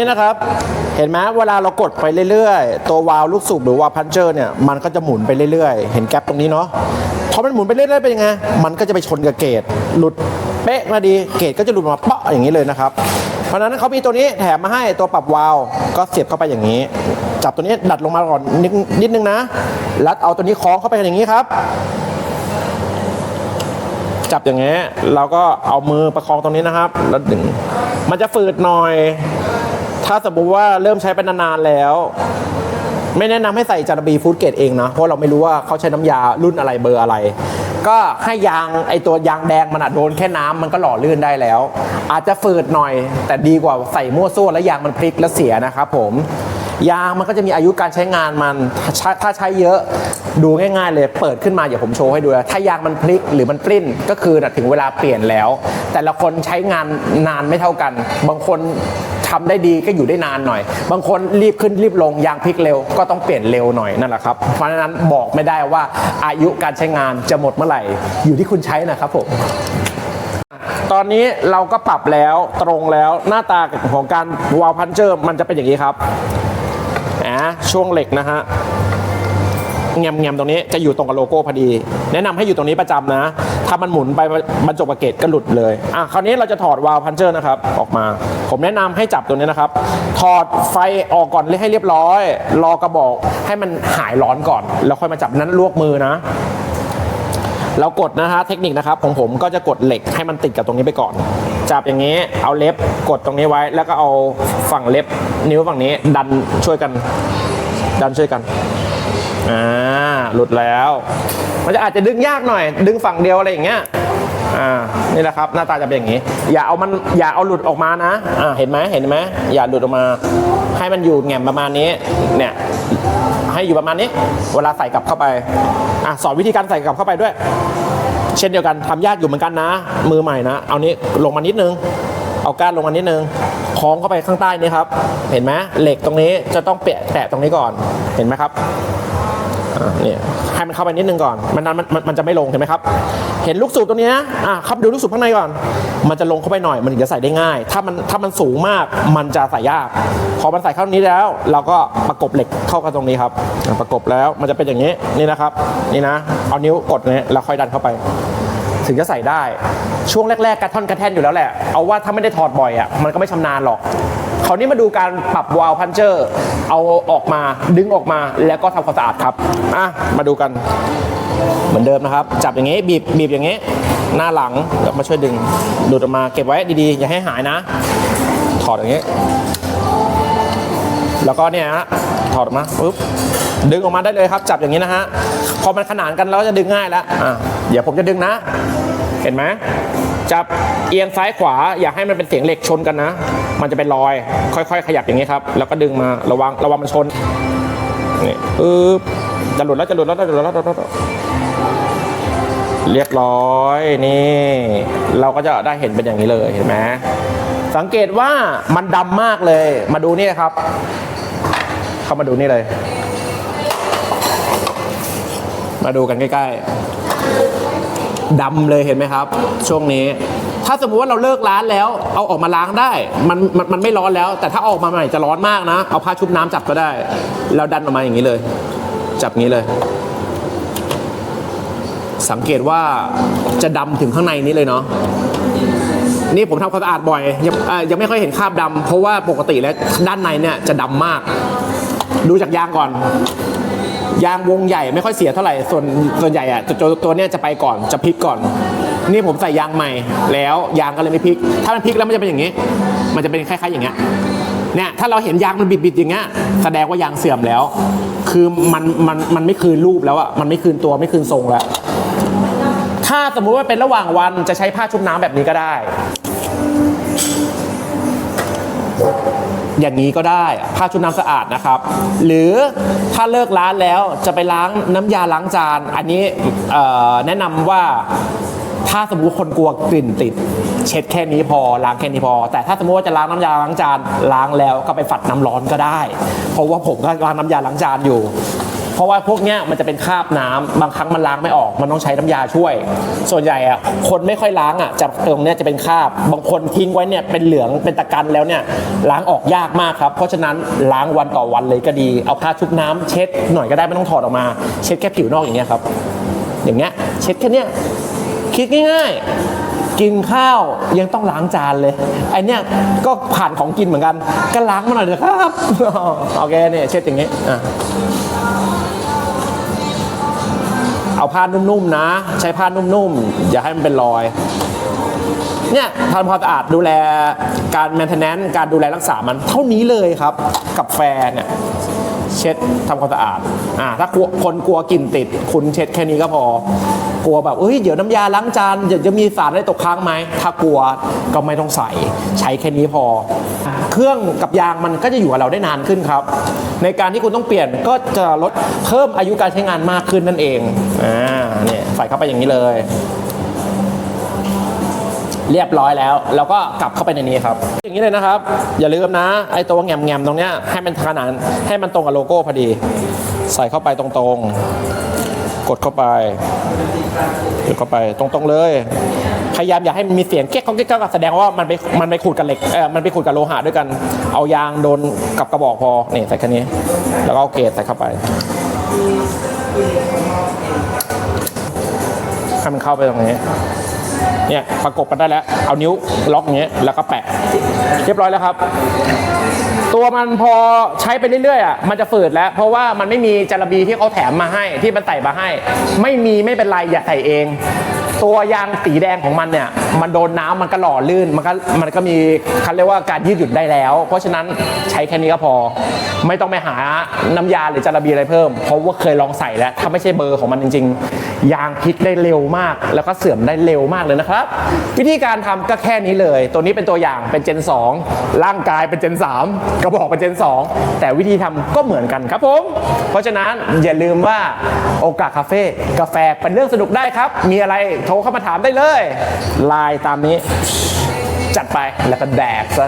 นี่นะครับ เห็นไหมเวลาเรากดไปเรื่อยๆ ตัววาล์วลูกสูบหรือวาล์วพันเจอร์เนี่ยมันก็จะหมุนไปเรื่อยๆ เห็นแก๊ปตรงนี้เนาะพอมันหมุนไปเรื่อยๆเป็นยังไงมันก็จะไปชนกับเกตหลุดเป๊ะมาดีเกตก็จะหลุดมาเปาะอย่างนี้เลยนะครับ เพราะฉะนั้นเขามีตัวนี้แถมมาให้ตัวปรับวาล์วก็เสียบเข้าไปอย่างนี้ จับตัวนี้ดัดลงมาก่อนนิดนิดนึงนะรัดเอาตัวนี้คล้องเข้าไปอย่างนี้ครับ จับอย่างเงี้ยเราก็เอามือประคองตรงนี้นะครับ แล้วดึงมันจะฝืดหน่อย ถ้าสมมติว่าเริ่มใช้ไปนานๆแล้ว ไม่แนะนำให้ใส่จารบีฟู้ดเกรดเองนะเพราะเราไม่รู้ว่าเขาใช้น้ำยารุ่นอะไรเบอร์อะไร ก็ให้ยางไอตัวยางแดงมันอะโดนแค่น้ำมันก็หล่อลื่นได้แล้ว อาจจะฝืดหน่อย แต่ดีกว่าใส่มั่วซั่วแล้วยางมันพลิกแล้วเสียนะครับผมยางมันก็จะมีอายุการใช้งานมันถ้าถ้าใช้เยอะดูง่ายๆเลย เปิดขึ้นมาเดี๋ยวผมโชว์ให้ดูถ้ายางมันพลิกหรือมันปริ้นก็คือนะถึงเวลาเปลี่ยนแล้ว แต่ละคนใช้งานนานไม่เท่ากัน บางคน ทำได้ดีก็อยู่ได้นานหน่อย บางคนรีบขึ้นรีบลงยางพลิกเร็วก็ต้องเปลี่ยนเร็วหน่อยนั่นแหละครับ เพราะฉะนั้นบอกไม่ได้ว่าอายุการใช้งานจะหมดเมื่อไหร่ อยู่ที่คุณใช้นะครับผมตอนนี้เราก็ปรับแล้วตรงแล้วหน้าตาของการวาล์วพันเจอร์มันจะเป็นอย่างนี้ครับอะช่วงเหล็กนะฮะ แงมๆตรงนี้จะอยู่ตรงกับโลโก้พอดี แนะนำให้อยู่ตรงนี้ประจำนะ ถ้ามันหมุนไปบรรจบกับเกตก็หลุดเลยอะคราวนี้เราจะถอดวาล์วพันเจอร์นะครับออกมา ผมแนะนำให้จับตัวนี้นะครับ ถอดไฟออกก่อนเลยให้เรียบร้อย รอกระบอกให้มันหายร้อนก่อน แล้วค่อยมาจับนั้นลวกมือนะเรากดนะฮะเทคนิคนะครับของผมก็จะกดเหล็กให้มันติดกับตรงนี้ไปก่อน จับอย่างนี้เอาเล็บกดตรงนี้ไว้ แล้วก็เอาฝั่งเล็บนิ้วฝั่งนี้ดันช่วยกัน ดันช่วยกัน อ่าหลุดแล้ว มันจะอาจจะดึงยากหน่อย ดึงฝั่งเดียวอะไรอย่างเงี้ยอ่านี่แหละครับหน้าตาจะเป็นอย่างนี้ อย่าเอามันอย่าเอาหลุดออกมานะอ่าเห็นไหมเห็นไหมอย่าหลุดออกมา ให้มันอยู่แง่มประมาณนี้เนี่ยให้อยู่ประมาณนี้ เวลาใส่กลับเข้าไปอะสอนวิธีการใส่กลับเข้าไปด้วย เช่นเดียวกันทำยากอยู่เหมือนกันนะ มือใหม่นะ เอานี้ลงมานิดนึง เอาก้านลงมานิดนึงคล้องเข้าไปข้างใต้นี่ครับ เห็นไหมเหล็กตรงนี้จะต้องแปะแตะตรงนี้ก่อนเห็นไหมครับ เนี่ยให้มันเข้าไปนิดนึงก่อน มันนั้นมันมันจะไม่ลงเห็นไหมครับ เห็นลูกสูบตรงนี้นะอะครับดูลูกสูบข้างในก่อน มันจะลงเข้าไปหน่อย มันถึงจะใส่ได้ง่าย ถ้ามันถ้ามันสูงมากมันจะใส่ยาก พอมันใส่เข้านี้แล้ว เราก็ประกบเหล็กเข้ากันตรงนี้ครับ ประกบแล้วมันจะเป็นอย่างนี้นี่นะครับ นี่นะ เอานิ้วกดเนี่ยแล้วค่อยดันเข้าไปถึงจะใส่ได้ช่วงแรกๆกระท่อนกระแท่นอยู่แล้วแหละ เอาว่าถ้าไม่ได้ถอดบ่อยอะมันก็ไม่ชำนาญหรอกคราวนี้มาดูการปรับวาล์พันเจอร์ เอาออกมาดึงออกมาแล้วก็ทำความสะอาดครับอะมาดูกันเหมือนเดิมนะครับ จับอย่างงี้บีบบีบอย่างงี้ หน้าหลังแล้วมาช่วยดึงดูดออกมาเก็บไว้ดีๆ อย่าให้หายนะ ถอดอย่างงี้ แล้วก็เนี่ยฮะถอดออกมาปุ๊บดึงออกมาได้เลยครับ จับอย่างนี้นะฮะพอมันขนานกันแล้วจะดึงง่ายแล้วอะเดี๋ยวผมจะดึงนะ เห็นไหม จับเอียงซ้ายขวาอยากให้มันเป็นเสียงเหล็กชนกันนะ มันจะเป็นรอย ค่อย ๆ ขยับอย่างนี้ครับ แล้วก็ดึงมาระวังระวังมันชนนี่ปึ๊บจะหลุดแล้วจะหลุดแล้วจะหลุดแล้วจะหลุดแล้วเรียบร้อยนี่ เราก็จะได้เห็นเป็นอย่างนี้เลยเห็นไหมสังเกตว่ามันดำมากเลย มาดูนี่ครับ เข้ามาดูนี่เลย มาดูกันใกล้ๆ ดำเลยเห็นไหมครับ ช่วงนี้ ถ้าสมมุติว่าเราเลิกร้านแล้ว เอาออกมาล้างได้มันมันมันไม่ร้อนแล้ว แต่ถ้าออกมาใหม่จะร้อนมากนะ เอาผ้าชุบน้ำจับก็ได้แล้วดันออกมาอย่างนี้เลย จับงี้เลย สังเกตว่าจะดำถึงข้างในนี้เลยเนาะนี่ผมทำความสะอาดบ่อยยังยังไม่ค่อยเห็นคราบดำเพราะว่าปกติแล้วด้านในเนี่ยจะดำมาก ดูจากยางก่อน ยางวงใหญ่ไม่ค่อยเสียเท่าไหร่ส่วนส่วนใหญ่อะตัวตัวเนี้ยจะไปก่อนจะพลิกก่อน นี่ผมใส่ยางใหม่ แล้วยางก็เลยไม่พลิก ถ้ามันพลิกแล้วมันจะเป็นอย่างนี้ มันจะเป็นคล้ายๆอย่างเงี้ยเนี่ยถ้าเราเห็นยางมันบิดๆอย่างเงี้ยแสดงว่ายางเสื่อมแล้ว คือมันมันมันไม่คืนรูปแล้วอะมันไม่คืนตัวไม่คืนทรงแล้ว ถ้าสมมุติว่าเป็นระหว่างวันจะใช้ผ้าชุบน้ำแบบนี้ก็ได้ อย่างนี้ก็ได้ผ้าชุบน้ำสะอาดนะครับ หรือถ้าเลิกร้านแล้วจะไปล้างน้ำยาล้างจาน อันนี้แนะนำว่าถ้าสมมติคนกลัวกลิ่นติด เช็ดแค่นี้พอล้างแค่นี้พอ แต่ถ้าสมมติว่าจะล้างน้ำยาล้างจานล้างแล้วก็ไปฝัดน้ำร้อนก็ได้ เพราะว่าผมก็ล้างน้ำยาล้างจานอยู่ เพราะว่าพวกเนี้ยมันจะเป็นคราบน้ำบางครั้งมันล้างไม่ออก มันต้องใช้น้ำยาช่วย ส่วนใหญ่อะคนไม่ค่อยล้างอะจะตรงเนี้ยจะเป็นคราบ บางคนทิ้งไว้เนี่ยเป็นเหลืองเป็นตะกันแล้วเนี่ยล้างออกยากมากครับ เพราะฉะนั้นล้างวันต่อวันเลยก็ดี เอาผ้าชุบน้ำเช็ดหน่อยก็ได้ไม่ต้องถอดออกมา เช็ดแค่ผิวนอกอย่างเงี้ยครับ อย่างเงี้ยเช็ดแค่เนี้ยคิดง่ายๆ กินข้าวยังต้องล้างจานเลยไอเนี้ยก็ผ่านของกินเหมือนกัน ก็ล้างมาหน่อยเถอะครับโอเคเนี่ยเช็ดอย่างงี้อะเอาผ้านุ่มๆนะ ใช้ผ้านุ่มๆ อย่าให้มันเป็นรอยเนี่ยทำความสะอาดดูแลการแมนเทนแนนการดูแลรักษามันเท่านี้เลยครับ กับแฟนเนี่ยเช็ดทำความสะอาดอ่าถ้าคนกลัวกลิ่นติด คุณเช็ดแค่นี้ก็พอ กลัวแบบเอ้ยเดี๋ยวน้ำยาล้างจานเดี๋ยวจะมีสารอะไรตกค้างไหมถ้ากลัวก็ไม่ต้องใส่ใช้แค่นี้พอ เครื่องกับยางมันก็จะอยู่กับเราได้นานขึ้นครับ ในการที่คุณต้องเปลี่ยนก็จะลดเพิ่มอายุการใช้งานมากขึ้นนั่นเองอ่าเนี่ยใส่เข้าไปอย่างนี้เลย เรียบร้อยแล้วแล้วก็กลับเข้าไปในนี้ครับ อย่างนี้เลยนะครับ อย่าลืมนะไอ้ตัวแงมๆตรงเนี้ยให้มันขนานให้มันตรงกับโลโก้พอดี ใส่เข้าไปตรงๆ กดเข้าไปกดเข้าไปตรงๆเลย พยายามอย่าให้มันมีเสียงเก๊กของเก๊กก็แสดงว่ามันไปมันไปขูดกับเหล็กเออมันไปขูดกับโลหะด้วยกัน เอายางโดนกับกระบอกพอนี่ใส่แค่นี้ แล้วก็เอาเกรดใส่เข้าไปให้มันเข้าไปตรงนี้ เนี่ยประกบกันได้แล้ว เอานิ้วล็อกอย่างเงี้ยแล้วก็แปะ เรียบร้อยแล้วครับ ตัวมันพอใช้ไปเรื่อยๆอะมันจะฝืดแล้ว เพราะว่ามันไม่มีจารบีที่เขาแถมมาให้ที่มันใส่มาให้ ไม่มีไม่เป็นไรอย่าใส่เอง ตัวยางสีแดงของมันเนี่ย มันโดนน้ำมันก็หล่อลื่น มันก็มันก็มีเขาเรียกว่าการยืดหยุ่นได้แล้ว เพราะฉะนั้นใช้แค่นี้ก็พอ ไม่ต้องไปหาน้ำยาหรือจาระบีอะไรเพิ่ม เพราะว่าเคยลองใส่แล้ว ถ้าไม่ใช่เบอร์ของมันจริง ๆ ยางพลิกได้เร็วมาก แล้วก็เสื่อมได้เร็วมากเลยนะครับ วิธีการทำก็แค่นี้เลย ตัวนี้เป็นตัวอย่างเป็นเจน2ร่างกายเป็นเจน3กระบอกเป็นเจน2แต่วิธีทำก็เหมือนกันครับผม เพราะฉะนั้นอย่าลืมว่าโอกาสคาเฟ่กาแฟเป็นเรื่องสนุกได้ครับ มีอะไรโทรเข้ามาถามได้เลยไลน์ตามนี้ จัดไปแล้วก็แดกซะ